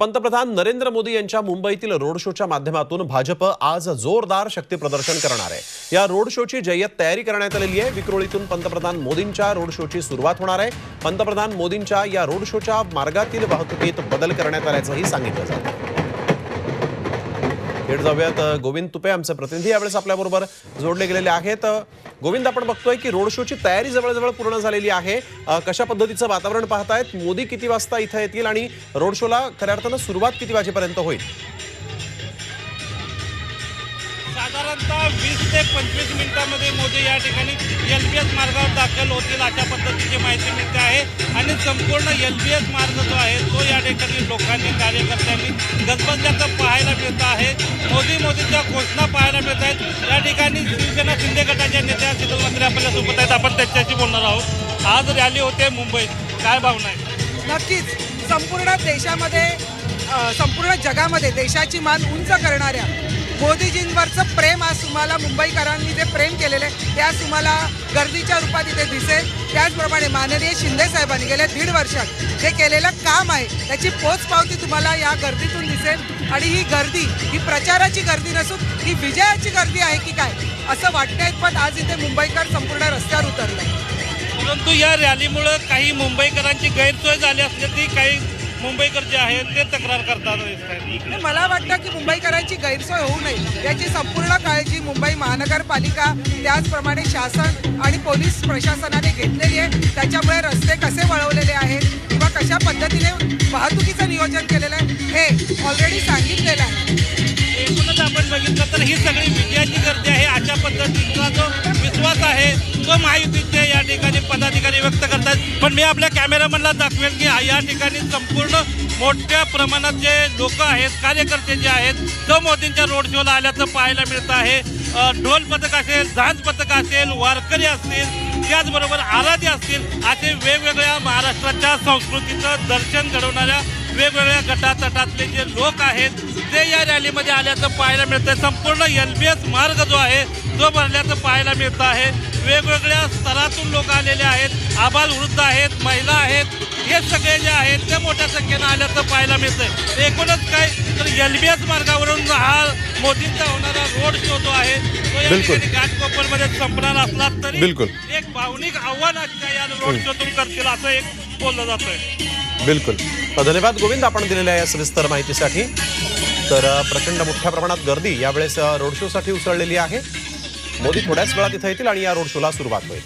पंतप्रधान नरेंद्र मोदी यांच्या मुंबईतील रोड शोच्या माध्यमातून भाजप आज जोरदार शक्ती प्रदर्शन करणार आहे. या रोड शोची जय्यत तयारी करण्यात आलेली आहे. विक्रोळीतून पंतप्रधान मोदींच्या रोड शोची सुरुवात होणार आहे. पंतप्रधान मोदींच्या या रोड शोच्या मार्गातील वाहतुकीत बदल करण्यात आल्याचंही सांगितलं जातं थेट जाऊयात. गोविंद तुपे आमचे प्रतिनिधी यावेळेस आपल्याबरोबर जोडले गेलेले आहेत. गोविंद आपण बघतोय की रोड शोची तयारी जवळजवळ पूर्ण झालेली आहे. कशा पद्धतीचं वातावरण पाहतायत? मोदी किती वाजता इथं येतील आणि रोड शोला खऱ्या अर्थानं सुरुवात किती वाजेपर्यंत होईल? साधारणतः वीस ते पंचवीस मिनिटांमध्ये मोदी या ठिकाणी एल बी एस मार्गावर दाखल होतील अशा पद्धतीची माहिती मिळते आहे. आणि संपूर्ण एल बी एस मार्ग जो आहे तो या ठिकाणी लोकांनी कार्यकर्त्यांनी गजबजल्याचं पाहायला मिळत आहे. मोदी मोदींच्या घोषणा पाहायला मिळत आहेत. ज्या गटाच्या नेत्या शीतल मंत्री आपल्यासोबत आहेत. आपण त्यांच्याशी बोलणार आहोत. आज रॅली होते मुंबईत. काय भावना आहे? नक्कीच. संपूर्ण देशामध्ये संपूर्ण जगामध्ये देशाची मान उंच करणाऱ्या मोदीजींवरचं प्रेम आज तुम्हाला मुंबईकरांनी जे प्रेम केलेलं आहे ते आज तुम्हाला गर्दीच्या रूपात इथे दिसेल. त्याचप्रमाणे माननीय शिंदे साहेबांनी गेल्या दीड वर्षात जे केलेलं काम आहे त्याची पोचपावती तुम्हाला या गर्दीतून दिसेल. आणि ही गर्दी ही प्रचाराची गर्दी नसून ही विजयाची गर्दी आहे की काय असं वाटतंय पण आज इथे मुंबईकर संपूर्ण रस्त्यावर उतरले. परंतु या रॅलीमुळं काही मुंबईकरांची गैरसोय झाली असल्याची काही मुंबईकर जे आहेत ते तक्रार करतात. मला वाटतं की मुंबईकरांची गैरसोय होऊ नये. याची संपूर्ण काळजी मुंबई महानगरपालिका त्याचप्रमाणे शासन आणि पोलीस प्रशासनाने घेतलेली आहे. त्याच्यामुळे रस्ते कसे वळवलेले आहेत किंवा कशा पद्धतीने वाहतुकीचं नियोजन केलेलं आहे हे ऑलरेडी सांगितलेलं आहे. एकूणच आपण बघितलं तर ही सगळी विजयाची गर्दी आहे. अशा पद्धतीचा जो विश्वास आहे तो महायुतीचे या ठिकाणी पदाधिकारी व्यक्त करतात. पण मी आपल्या कॅमेरामनला दाखवेल की या ठिकाणी संपूर्ण मोठ्या प्रमाणात जे लोक आहेत कार्यकर्ते जे आहेत तो मोदींच्या रोड शोला आल्याचं पाहायला मिळत आहे. ढोल पथक असेल झांज पथक असेल वारकरी असतील त्याचबरोबर आराधी असतील असे वेगवेगळ्या महाराष्ट्राच्या संस्कृतीचं दर्शन घडवणाऱ्या वेगवेगळ्या गटातटातले जे लोक आहेत ते या रॅलीमध्ये आल्याचं पाहायला मिळतं संपूर्ण एल बी एस मार्ग जो आहे तो भरल्याचं पाहायला मिळतं आहे. वेगवेगळ्या स्तरातून लोक आलेले आहेत आबाल वृद्ध आहेत महिला आहेत हे सगळे जे आहेत ते मोठ्या संख्येनं आल्याचं पाहायला मिळतंय. एकूणच काय तर एल बी एस मार्गावरून हा मोदींचा होणारा रोड शो जो आहे तो या बिलकुल. ठिकाणी घाटकोपरमध्ये संपणार असला तरी बिलकुल. एक भावनिक आव्हान आजच्या या रोड शोतून करतील असं एक बोललं जातंय. बिलकुल. धन्यवाद गोविंद आपण दिलेल्या या सविस्तर माहितीसाठी. तर अ, प्रचंड मोठ्या प्रमाणात गर्दी यावेळेस अ, रोड शोसाठी उसळलेली आहे. मोदी थोड्याच वेळात इथं येतील आणि या रोड शोला सुरुवात होईल.